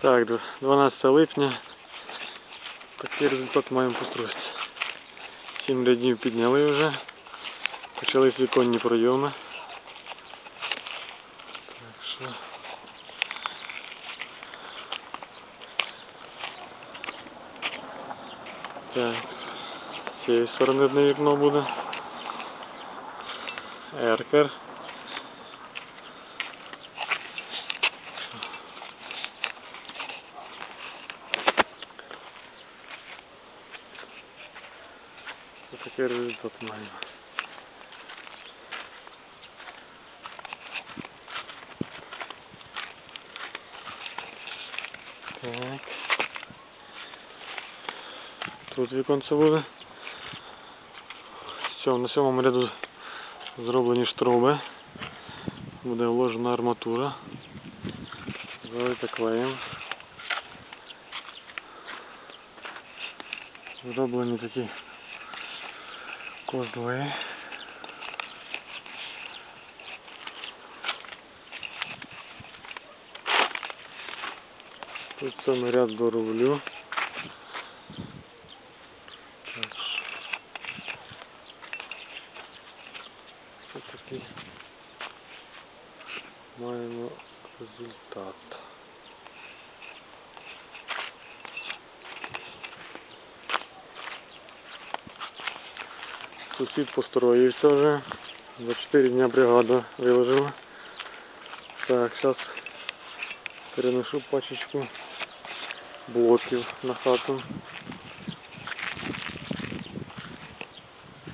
Так, 12 липня. Такий результат маємо по стружці. Сім рядів підняли вже. Почались віконні пройоми. Так що. Так. З цієї сторони одне вікно буде. Еркер. Ось такий результат маємо. Так. Тут віконце буде. Все, на сьомому ряду зроблені штроби. Буде вложена арматура. Залита клеєм. Зроблені такі козли. Тут саме ряд. Ось такий маємо результат. Сусід построївся вже. За 4 дня бригада виложила. Так, зараз переношу пачечку блоків на хату.